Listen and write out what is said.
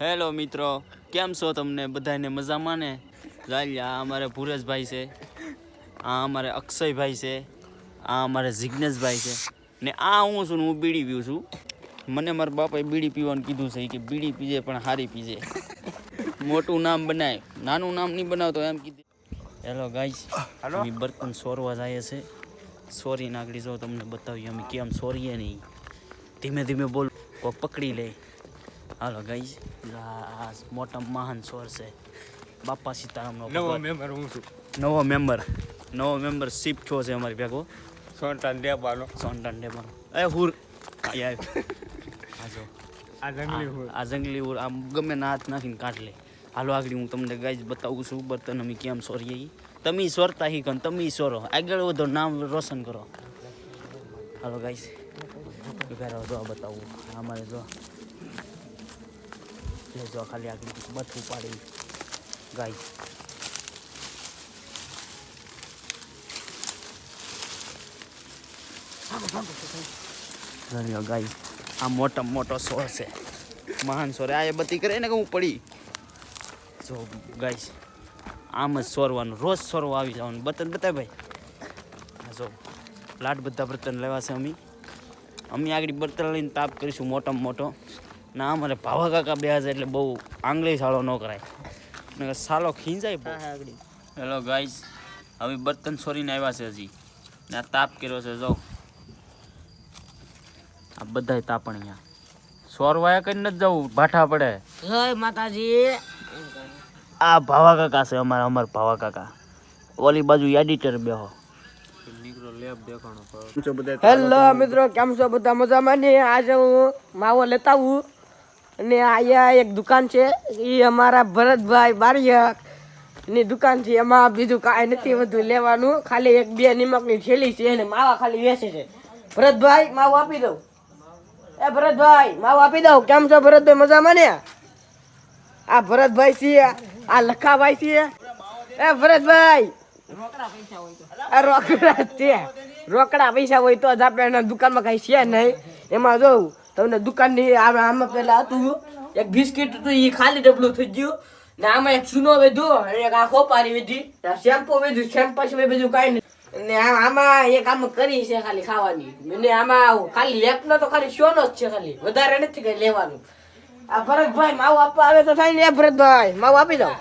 Hello મિત્રો કેમ છો તમને? બધાને મજામાં ને? લાલી આ અમારે ભુરેશભાઈ છે. આ અમારે અક્ષયભાઈ છે. આ અમારે જિજ્ઞેશભાઈ છે. ને આ હું છું ને હું બીડી પીઉં છું. મને મારા બાપાએ બીડી પીવાનું કીધું છે કે બીડી પીજે પણ સારી પીજે. મોટું નામ બનાય. નાનું નામ નહીં બનાવતો એમ કીધું. હેલો ગાઈસ અમે બર્તન સોરવા જાય છે. સોરી નાગડી જો તમને બતાવીએ અમે કેમ સોરીએ નહીં. ધીમે ધીમે બોલ કોઈ પકડી લે. હાલો ગઈ આ મોટા મહાન સોર છે. બાપા સીતારામનો નવો મેમ્બર હું છું. નવો મેમ્બર નવો મેમ્બર શિપ થયો છે અમારી ભેગો. સોનટાન ડેબાનો. સોનટાન ડેબાનો. એ હુર. આય આય આ જંગલી હુર. આ જંગલી હુર. આમ ગમે ના હાથ નાખીને કાઢ લે. હાલો આગળ હું તમને ગાઈઝ બતાવું છું. બર્તન અમે કેમ સોરીએ તમે સોરતા હી કન તમે સોરો આગળ વધો નામ રોશન કરો. હાલો ગાઈઝ ઊભા રહો જો બતાવું. અમારે જો લે જો ખાલી આગળ બથું પાડી ગાય. જોઈ લો આ મોટા મોટો સોર છે. મહાન સોરે આ એ બધી કરે ને કે હું પડી? જો ગાય, આમ જ સોરવાનું. રોજ સોરવા આવી જવાનું. બતન બતાય ભાઈ. જો લાટ બધા બર્તન લેવા છે અમે. અમે આગળ બર્તન લઈને તાપ કરીશું મોટામાં મોટો. ના અમારે ભાવા કાકા બે છે એટલે બહુ આંગળી સાળો ન કરાય. સાલો ખીંચાય હેલો ગાઈઝ હવે બર્તન છોરીને આવ્યા છે હજી. ને આ તાપ કર્યો છે જો. આ બધા તાપણ અહીંયા. સોરવાયા કઈ નથી જવું ભાઠા પડે. જય માતાજી. આ ભાવા કાકા છે અમારા અમારા ભાવા કાકા ઓલી બાજુ એડિટર બેહો. હેલો મિત્રો કેમ છો? બધા મજામાં ને? આજે હું માવો લેતા આવું. અને અહીંયા એક દુકાન છે. એ અમારા ભરતભાઈ બારિયક. ની દુકાન છે. એમાં બીજું કાંઈ નથી બધું લેવાનું. ખાલી એક બે નિમકની થેલી છે અને માવા ખાલી વેચે છે. ભરતભાઈ, માવો આપી દઉં. એ ભરતભાઈ, માવો આપી દઉં. કેમ છો ભરતભાઈ? મજામાં ને? આ ભરતભાઈ છે. આ લખાભાઈ છે. એ ભરતભાઈ! રોકડા છે. રોકડા પૈસા હોય તો જ આપણે એના દુકાનમાં કઈ છે નહીં. એમાં જોઉં. તમને દુકાનની આમ- પેલા હતું એક બિસ્કિટ હતું એ ખાલી ડબલું થઈ ગયું. ને આમાં એક સુનો વેધો અને એક આ ખોપારી વેધી. શેમ્પુ વેધું શેમ્પુ સિવાય બીજું કાંઈ નહીં. ને આમાં એક આમ કરી છે ખાલી ખાવાની. ને આમાં ખાલી લેપનો તો ખાલી શોનો જ છે ખાલી. વધારે નથી કઈ લેવાનું. આ ભરતભાઈ, માવું આપવા આવે તો થાય ને, એ ભરતભાઈ, માવું આપી દો.